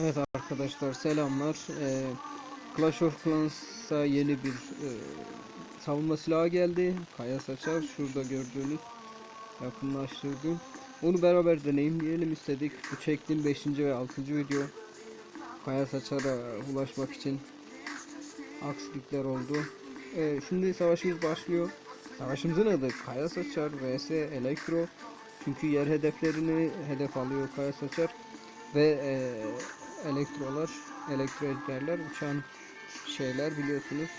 Evet arkadaşlar selamlar. Ee, Clash of Clans'a yeni bir e, savunma silahı geldi. Kaya saçar şurada gördüğünüz yakınlaştırdım. Onu beraber deneyimleyelim istedik. Bu çektiğim 5. ve 6. video. Kaya saçara ulaşmak için aksilikler oldu. Ee, şimdi savaşımız başlıyor. Savaşımızın adı Kaya Saçar vs Elektro. Çünkü yer hedeflerini hedef alıyor Kaya Saçar ve e, elektrolar, elektroliklerler uçan şeyler biliyorsunuz.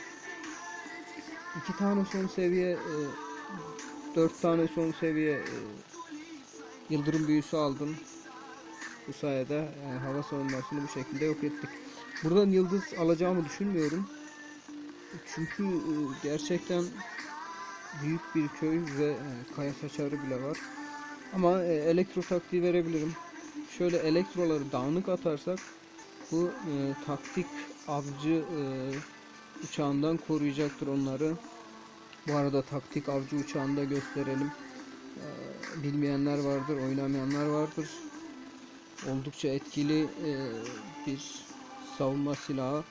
İki tane son seviye, e, dört tane son seviye e, yıldırım büyüsü aldım. Bu sayede e, hava savunmasını bu şekilde yok ettik. Buradan yıldız alacağımı düşünmüyorum. Çünkü e, gerçekten büyük bir köy ve e, kaya saçarı bile var. Ama e, elektro taktiği verebilirim. Şöyle elektroları dağınık atarsak bu e, taktik avcı e, uçağından koruyacaktır onları. Bu arada taktik avcı uçağını da gösterelim. E, bilmeyenler vardır, oynamayanlar vardır. Oldukça etkili e, bir savunma silahı.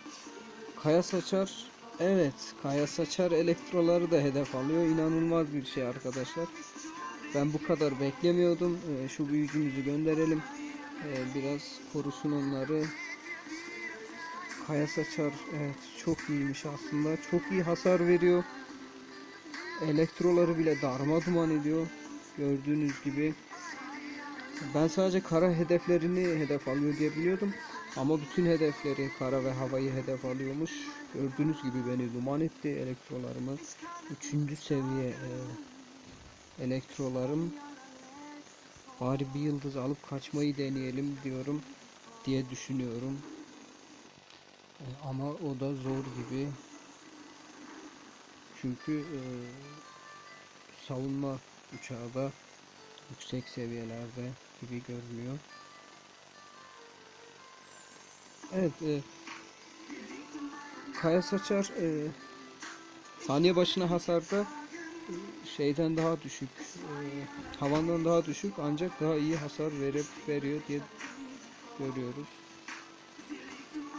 Kaya saçar. Evet, kaya saçar elektroları da hedef alıyor. İnanılmaz bir şey arkadaşlar. Ben bu kadar beklemiyordum. E, şu büyücümüzü gönderelim. Ee, biraz korusun onları. Kaya saçar evet çok iyiymiş aslında. Çok iyi hasar veriyor. Elektroları bile darma duman ediyor. Gördüğünüz gibi. Ben sadece kara hedeflerini hedef alıyor diye biliyordum. Ama bütün hedefleri kara ve havayı hedef alıyormuş. Gördüğünüz gibi beni duman etti elektrolarımı. Üçüncü seviye e, elektrolarım Bari bir yıldız alıp kaçmayı deneyelim diyorum diye düşünüyorum. E, ama o da zor gibi. Çünkü e, savunma uçağı da yüksek seviyelerde gibi görünüyor. Evet, e, Kaya Saçar e, saniye başına hasarda şeyden daha düşük, e, havandan daha düşük ancak daha iyi hasar verip veriyor diye görüyoruz.